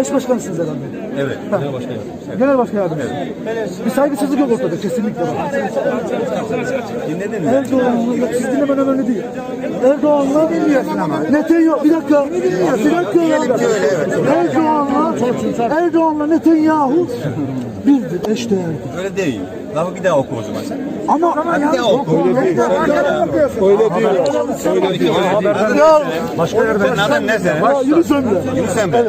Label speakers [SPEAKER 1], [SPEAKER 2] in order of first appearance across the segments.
[SPEAKER 1] Eş başkanısınız herhalde.
[SPEAKER 2] Evet.
[SPEAKER 1] Ha. Genel başkan yardımcısı. Bir saygısızlık yok ortada kesinlikle.
[SPEAKER 2] Dinledin mi?
[SPEAKER 1] Erdoğan'la yok siz dinlemen önemli değil. Erdoğan'la Netanyahu bir dakika bir dakika ya. Erdoğan'la Erdoğan'la Netanyahu birdir eşdeğerdir.
[SPEAKER 2] Öyle değil. Lafı bir daha oku o zaman sen.
[SPEAKER 1] Ama
[SPEAKER 2] Bir daha oku.
[SPEAKER 1] Başka yerde.
[SPEAKER 2] Senin adın ne senin?
[SPEAKER 1] Yunus Emre.
[SPEAKER 2] Yunus Emre.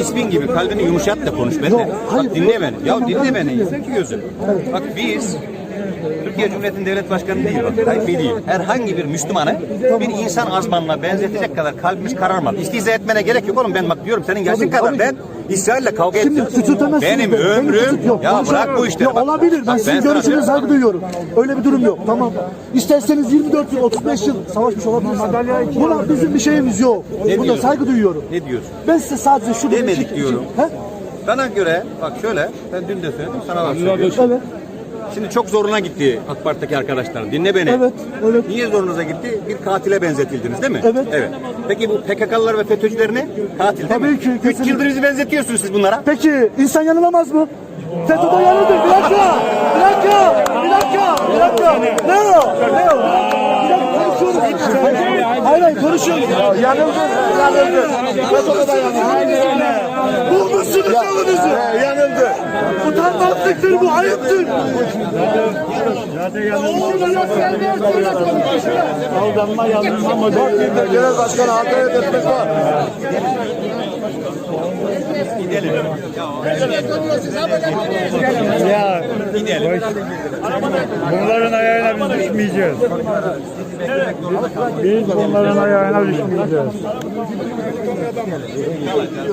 [SPEAKER 2] İsmin gibi kalbini yumuşat da konuş benimle. Bak dinle beni. Ya dinle beni. Sen ki gözüm. Bak biz Türkiye Cumhuriyeti'nin devlet başkanı değil bak. Tayyip Bey değil. Herhangi bir Müslümanı bir insan azmanına benzetecek kadar kalbimiz kararmadı. İstiza etmene gerek yok oğlum. Ben bak diyorum senin yaşın kadar
[SPEAKER 1] tabii.
[SPEAKER 2] ben İsrail'le kavga
[SPEAKER 1] Şimdi
[SPEAKER 2] ettim. Benim
[SPEAKER 1] beni. Beni
[SPEAKER 2] ömrüm
[SPEAKER 1] tut- yok,
[SPEAKER 2] ya
[SPEAKER 1] konuşamam.
[SPEAKER 2] bırak bu işleri.
[SPEAKER 1] Ya
[SPEAKER 2] Bak,
[SPEAKER 1] olabilir. Ben
[SPEAKER 2] bak
[SPEAKER 1] sizin görüşünüze saygı duyuyorum. Öyle bir durum yok. Tamam. İsterseniz 24 yıl, 35 yıl savaşmış olabilirsiniz. Buna bizim bir şeyimiz yok. Buna
[SPEAKER 2] diyorsun?
[SPEAKER 1] saygı duyuyorum.
[SPEAKER 2] Ne diyorsun?
[SPEAKER 1] Ben size sadece şunu
[SPEAKER 2] Demedik diyorum.
[SPEAKER 1] He?
[SPEAKER 2] Bana göre bak şöyle ben dün de söyledim sana da söylüyorum.
[SPEAKER 1] Evet.
[SPEAKER 2] Şimdi çok zoruna gitti AK Parti'deki arkadaşlar. Dinle beni.
[SPEAKER 1] Evet, evet.
[SPEAKER 2] Niye zorunuza gitti? Bir katile benzetildiniz değil mi?
[SPEAKER 1] Evet.
[SPEAKER 2] Evet. Peki bu PKK'lılar ve FETÖ'cüler ne? Katil değil
[SPEAKER 1] Tabii
[SPEAKER 2] mi?
[SPEAKER 1] ki,
[SPEAKER 2] Üç
[SPEAKER 1] kesinlikle.
[SPEAKER 2] yıldır bizi benzetiyorsunuz siz bunlara.
[SPEAKER 1] Peki insan yanılamaz mı? FETÖ'de yanıldı. Bir dakika. Bir dakika. Bir dakika. Bir dakika. Ne o? Ne o? Bir dakika konuşuyoruz. Hayır hayır konuşuyoruz. Yanıldı. Yanıldı. FETÖ'de de yanıldı. Utanmazlıktır bu. Ayıptır.
[SPEAKER 3] Aldanma yanılma modeli.
[SPEAKER 1] Genel başkan Hakan'a destek var.
[SPEAKER 3] Ya boş. Bunların ayağına biz düşmeyeceğiz. Biz bunların ayağına düşmeyeceğiz.